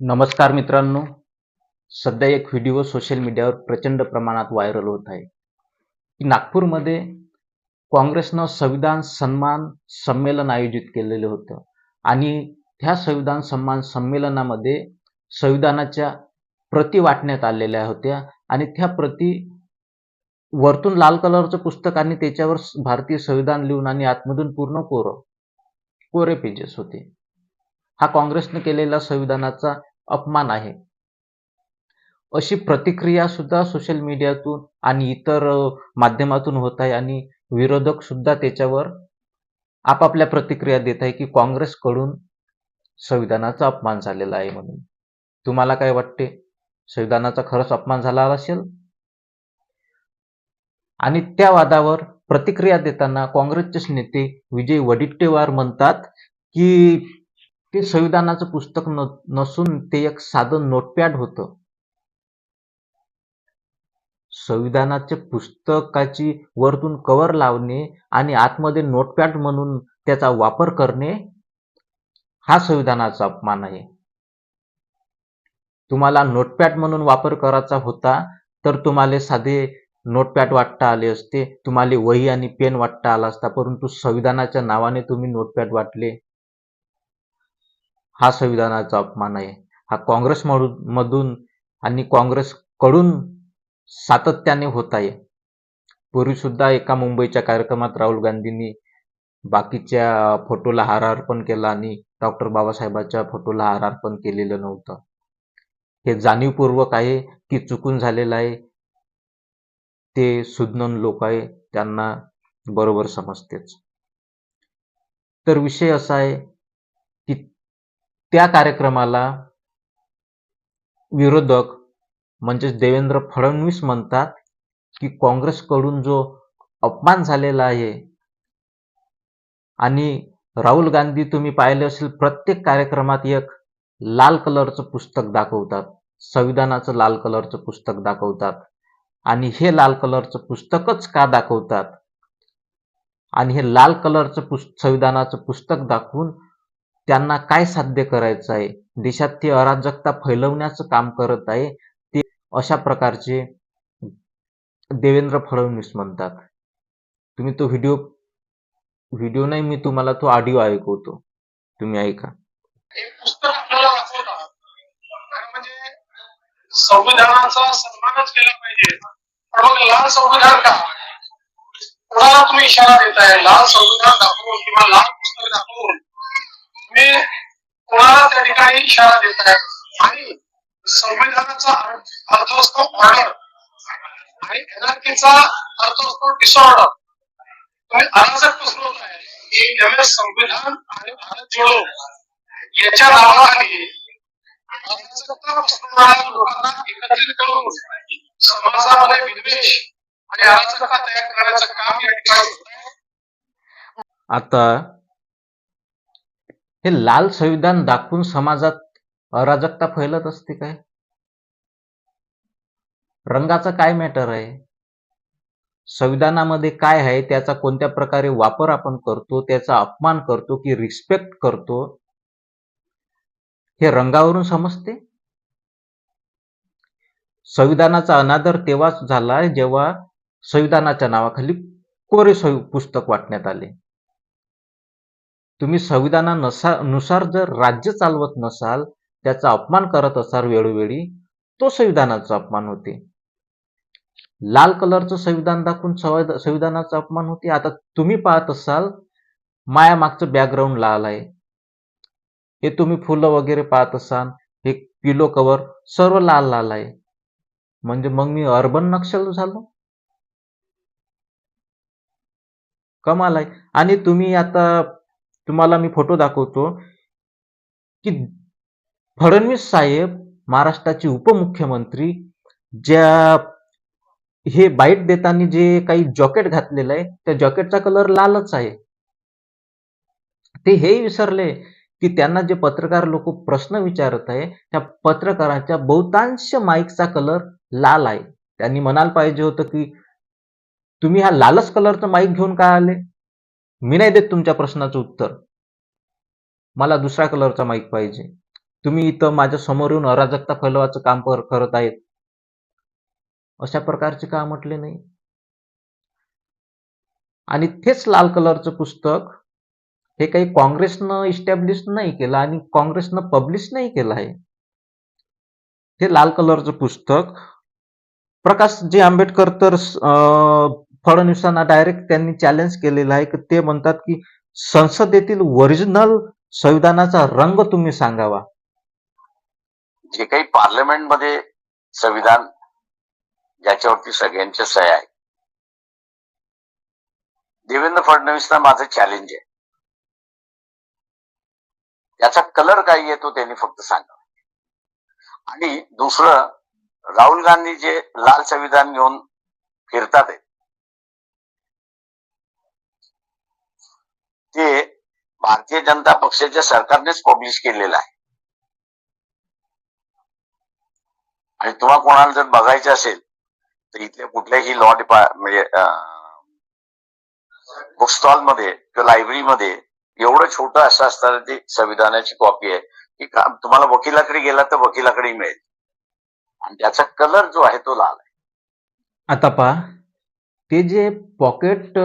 नमस्कार मित्रांनो. सध्या एक व्हिडिओ सोशल मीडियावर प्रचंड प्रमाणात व्हायरल होत आहे. की नागपूरमध्ये काँग्रेसनं संविधान सन्मान संमेलन आयोजित केलेलं होतं. आणि त्या संविधान सन्मान संमेलनामध्ये संविधानाच्या प्रती वाटण्यात आलेल्या होत्या. आणि त्या प्रती वरतून लाल कलरचं पुस्तक आणि त्याच्यावर भारतीय संविधान लिहून आणि आतमधून पूर्ण कोरं कोरे पेजेस होते. हा काँग्रेसने केलेला संविधानाचा अपमान आहे. अशी प्रतिक्रिया सुद्धा सोशल मीडियातून आणि इतर माध्यमातून होत आहे आणि विरोधक सुद्धा त्याच्यावर आपापल्या प्रतिक्रिया देत आहे की काँग्रेसकडून संविधानाचा अपमान झालेला आहे म्हणून. तुम्हाला काय वाटते? संविधानाचा खरंच अपमान झाला असेल? आणि त्या वादावर प्रतिक्रिया देताना काँग्रेसचे नेते विजय वडिट्टेवार म्हणतात की ते संविधानाचं पुस्तक नसून ते एक साधं नोटपॅड होतं. संविधानाच्या पुस्तकाची वरतून कव्हर लावणे आणि आतमध्ये नोटपॅड म्हणून त्याचा वापर करणे हा संविधानाचा अपमान आहे. तुम्हाला नोटपॅड म्हणून वापर करायचा होता तर तुम्हाला साधे नोटपॅड वाटता आले असते तुम्हाला वही आणि पेन वाटता आला असता परंतु संविधानाच्या नावाने तुम्ही नोटपॅड वाटले. हा संविधानाचा अपमान आहे. हा काँग्रेस मधून आणि काँग्रेसकडून सातत्याने होत आहे. पूर्वीसुद्धा एका मुंबईच्या कार्यक्रमात राहुल गांधींनी बाकीच्या फोटोला हार अर्पण केला आणि डॉक्टर बाबासाहेबांच्या फोटोला हार अर्पण केलेलं नव्हतं. हे जाणीवपूर्वक आहे की चुकून झालेलं आहे ते सुज्ञन लोक आहे त्यांना बरोबर समजतेच. तर विषय असा आहे त्या कार्यक्रमाला विरोधक म्हणजेच देवेंद्र फडणवीस म्हणतात की काँग्रेसकडून जो अपमान झालेला आहे आणि राहुल गांधी तुम्ही पाहिले असेल प्रत्येक कार्यक्रमात एक लाल कलरचं पुस्तक दाखवतात संविधानाचं लाल कलरचं पुस्तक दाखवतात आणि हे लाल कलरचं पुस्तकच का दाखवतात? आणि हे लाल कलरचं पुस्त संविधानाचं पुस्तक दाखवून त्यांना काय साध्य करायचं आहे? देशात ती अराजकता फैलवण्याचं काम करत आहे ते अशा प्रकारचे देवेंद्र फडणवीस म्हणतात. तुम्ही तो व्हिडिओ व्हिडिओ नाही मी तुम्हाला तो ऑडिओ ऐकवतो. तुम्ही ऐका. संविधानाचा सन्मानच केला पाहिजे. पण मग लाल संविधान का? कोणाला तुम्ही इशारा देताय? लाल संविधान दाखवून किंवा लाल पुस्तक दाखवून? मी कोणाला त्या ठिकाणी इशारा देत आहे आणि संविधानाचा अर्थ असतो ऑर्डर आणि एनआरकीचा अर्थ असतो डिसऑर्डर. तुम्ही अराजक पसरवताय की त्यामुळे संविधान आणि भारत जोडो याच्या नावाखाली अराजकता पसरवणाऱ्या लोकांना एकत्रित करून समाजामध्ये विद्वेष आणि अराजकता तयार करण्याचं काम या ठिकाणी आता हे लाल संविधान दाखवून समाजात अराजकता फैलत असते काय? रंगाचा काय मॅटर आहे? संविधानामध्ये काय आहे? त्याचा कोणत्या प्रकारे वापर आपण करतो? त्याचा अपमान करतो की रिस्पेक्ट करतो? हे रंगावरून समजते? संविधानाचा अनादर तेव्हाच झाला जेव्हा संविधानाच्या नावाखाली कोरे पुस्तक वाटण्यात आले. तुम्ही संविधानानुसार नुसार जर राज्य चालवत नसाल त्याचा अपमान करत असाल वेळोवेळी तो संविधानाचा अपमान होते. लाल कलरचं संविधान दाखवून संविधानाचा अपमान होते. आता तुम्ही पाहत असाल माया मागचं बॅकग्राऊंड लाल आहे. हे तुम्ही फुलं वगैरे पाहत असाल हे पिलो कवर सर्व लाल लाल आहे. म्हणजे मग मी अर्बन नक्षल झालो? कमाल आहे. आणि तुम्ही आता तुम्हाला मी फोटो दाखवतो की फडणवीस साहेब महाराष्ट्राचे उपमुख्यमंत्री ज्या हे बाईट देताना जे काही जॉकेट घातलेलं आहे त्या जॉकेटचा कलर लालच आहे. ते हेही विसरले की त्यांना जे पत्रकार लोक प्रश्न विचारत आहे त्या पत्रकारांच्या बहुतांश माईकचा कलर लाल आहे. त्यांनी म्हणायला पाहिजे होतं की तुम्ही हा लालच कलरचं माईक घेऊन का आले? मी नाही देत तुमच्या प्रश्नाचं उत्तर. मला दुसऱ्या कलरचा माईक पाहिजे. तुम्ही इथं माझ्यासमोर येऊन अराजकता फैलवाचं काम करत आहेत. अशा प्रकारचे का म्हटले नाही? आणि तेच लाल कलरचं पुस्तक हे काही काँग्रेसनं इस्टॅब्लिश नाही केलं आणि काँग्रेसनं पब्लिश नाही केलं आहे. हे लाल कलरचं पुस्तक प्रकाश जे आंबेडकर तर फडणवीसांना डायरेक्ट त्यांनी चॅलेंज केलेलं आहे. की ते म्हणतात की संसदेतील ओरिजिनल संविधानाचा रंग तुम्ही सांगावा. जे काही पार्लमेंटमध्ये संविधान ज्याच्यावरती सगळ्यांच्या सह्या आहे. देवेंद्र फडणवीसना माझं चॅलेंज आहे. त्याचा कलर काय येतो त्यांनी फक्त सांगा आणि दुसरं राहुल गांधी जे लाल संविधान घेऊन फिरतात आहे, ते भारतीय जनता पक्षाच्या सरकारनेच पब्लिश केलेला आहे. आणि तुम्हाला कोणाला जर बघायचं असेल तर इथल्या कुठल्याही लॉ डिपार्ट म्हणजे बुक स्टॉलमध्ये किंवा लायब्ररीमध्ये एवढं छोटं असं असताना ती संविधानाची कॉपी आहे की का- तुम्हाला वकिलाकडे गेला तर वकिलाकडे मिळेल. आणि त्याचा कलर जो आहे तो लाल आहे. आता पहा ते जे पॉकेट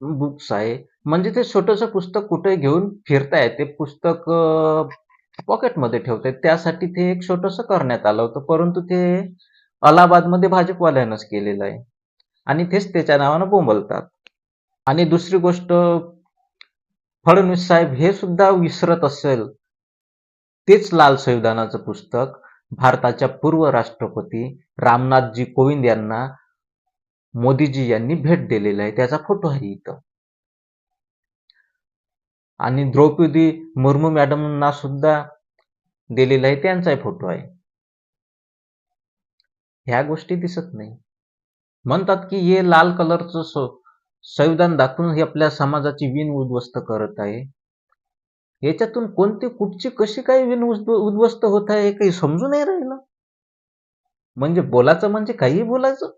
बुक्स आहे म्हणजे ते छोटंसं पुस्तक कुठे घेऊन फिरताय ते पुस्तक पॉकेटमध्ये ठेवताय. त्यासाठी ते एक छोटंसं करण्यात आलं होतं परंतु ते अलाहाबादमध्ये भाजपवाल्यानंच केलेलं आहे. आणि तेच त्याच्या नावानं बोंबलतात. आणि दुसरी गोष्ट फडणवीस साहेब हे सुद्धा विसरत असेल तेच लाल संविधानाचं पुस्तक भारताच्या पूर्व राष्ट्रपती रामनाथजी कोविंद यांना मोदीजी यांनी भेट दिलेला आहे. त्याचा फोटो आहे इथं. आणि द्रौपदी मुर्मू मॅडमना सुद्धा दिलेला आहे त्यांचाही फोटो आहे. ह्या गोष्टी दिसत नाही. म्हणतात की हे लाल कलरचं संविधान दाखवून हे आपल्या समाजाची विण उद्ध्वस्त करत आहे. याच्यातून कोणती कुठची कशी काही विण उद्ध्वस्त होत आहे हे काही समजून नाही राहिलं. म्हणजे बोलायचं म्हणजे काहीही बोलायचं.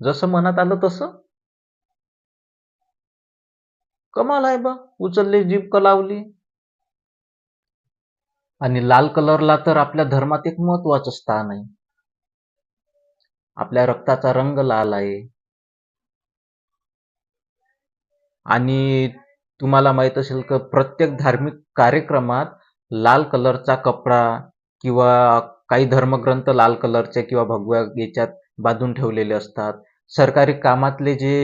जसं मनात आलं तसं. कमाल आहे बा. उचलली जीभ कलावली आणि लाल कलरला तर आपल्या धर्मात एक महत्वाचं स्थान आहे. आपल्या रक्ताचा रंग लाल आहे. आणि तुम्हाला माहीत असेल की प्रत्येक धार्मिक कार्यक्रमात लाल कलरचा कपडा किंवा काही धर्मग्रंथ लाल कलरचे किंवा भगव्या याच्यात बांधून ठेवलेले असतात. सरकारी कामातले जे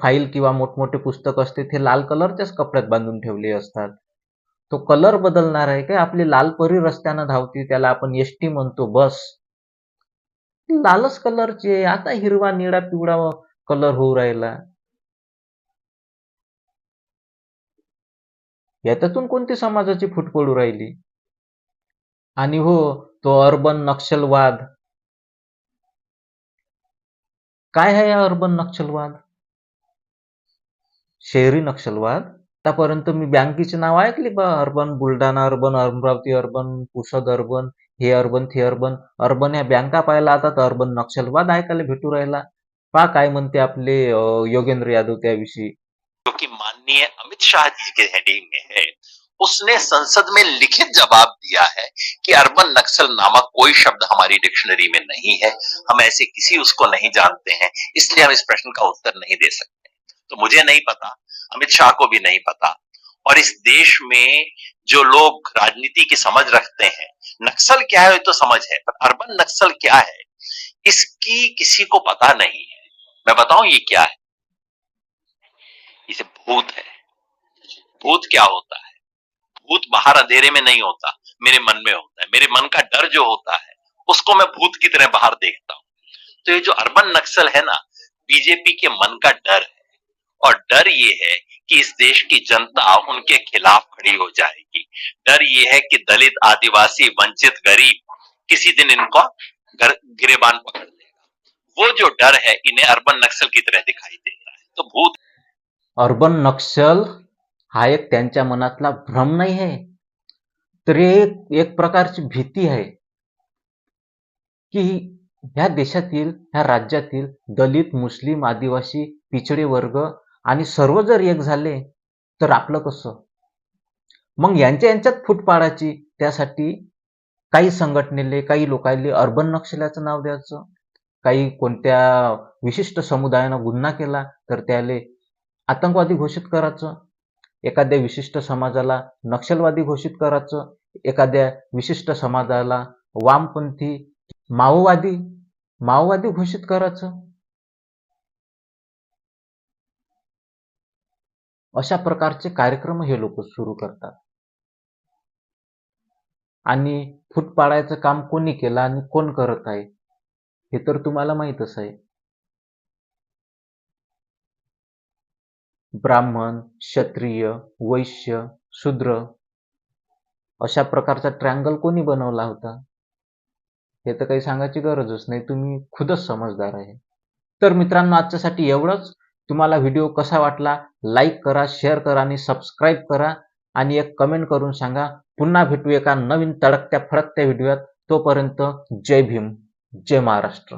फाईल किंवा मोठमोठे पुस्तक असते ते लाल कलरच्याच कपड्यात बांधून ठेवले असतात. तो कलर बदलणार आहे काय? आपली लाल परी रस्त्यानं धावती त्याला आपण एस टी म्हणतो बस. लालच कलरचे आता हिरवा निळा पिवळा कलर होऊ राहिला. याच्यातून कोणती समाजाची फूट पडू राहिली? आणि हो तो अर्बन नक्षलवाद. काय आहे या अर्बन नक्षलवाद? शहरी नक्षलवाद. आतापर्यंत मी बँकेची नाव ऐकली बा. Urban, Buldhana urban, Amravati urban, Pusad urban, हे अर्बन, ते अर्बन. अर्बन ह्या बँका पाहायला आता तर अर्बन नक्षलवाद ऐकायला भेटू राहिला. पा काय म्हणते आपले योगेंद्र यादव त्याविषयी. जो कि माननीय अमित शाह जी के हेडिंग में है. उसने संसद में लिखित जवाब दिया है कि अर्बन नक्सल नामक कोई शब्द हमारी डिक्शनरी में नहीं है. हम ऐसे किसी उसको नहीं जानते हैं. इसलिए हम इस प्रश्न का उत्तर नहीं दे सकते. तो मुझे नहीं पता, अमित शाह को भी नहीं पता। और इस देश में जो लोग राजनीति की समझ रखते हैं, नक्सल क्या है तो समझ है, पर अर्बन नक्सल क्या है, इसकी किसी को पता नहीं है। मैं बताऊँ ये क्या है? इसे भूत है। भूत क्या होता है? भूत बाहर अंधेरे में नहीं होता, मेरे मन में होता है। मेरे मन का डर जो होता है, उसको मैं भूत की तरह बाहर देखता हूँ। तो ये जो अर्बन नक्सल है ना, बीजेपी के मन का डर है। और डर ये है कि इस देश की जनता उनके खिलाफ खड़ी हो जाएगी। डर ये है कि दलित, आदिवासी, वंचित, गरीब किसी दिन इनको गिरेबान पकड़ लेगा। वो जो डर है, इन्हें अर्बन नक्सल की तरह दिखाई देता है। तो भूत अर्बन नक्षल हा एक त्यांच्या मनातला भ्रम नाही आहे, तर एक एक प्रकारची भीती आहे की ह्या देशातील, ह्या राज्यातील दलित, मुस्लिम, आदिवासी, पिछडे वर्ग आणि सर्व जर एक झाले तर आपलं कसं? मग यांच्या यांच्यात फूट पाडायची त्यासाठी काही संघटनेले काही लोकांले अर्बन नक्षल्याचं नाव द्यायचं. काही कोणत्या विशिष्ट समुदायानं गुन्हा केला तर त्याले आतंकवादी घोषित करायचं. एखाद्या विशिष्ट समाजाला नक्षलवादी घोषित करायचं. एखाद्या विशिष्ट समाजाला वामपंथी माओवादी माओवादी घोषित करायचं. अशा प्रकारचे कार्यक्रम हे लोक सुरू करतात. आणि फूट पाडायचं काम कोणी केलं आणि कोण करत आहे हे तर तुम्हाला माहीतच आहे. ब्राह्मण क्षत्रिय वैश्य शूद्र अशा प्रकारचा ट्रँगल कोणी बनवला होता? हे तर काही सांगायची गरजच नाही तुम्ही खुदच समजदार आहे. तर मित्रांनो आजच्यासाठी एवढंच. तुम्हाला व्हिडिओ कसा वाटला लाईक करा शेअर करा आणि सबस्क्राईब करा. आणि एक कमेंट करून सांगा पुन्हा भेटू एका नवीन तडकत्या फडकत्या व्हिडिओत तोपर्यंत जय भीम जय महाराष्ट्र.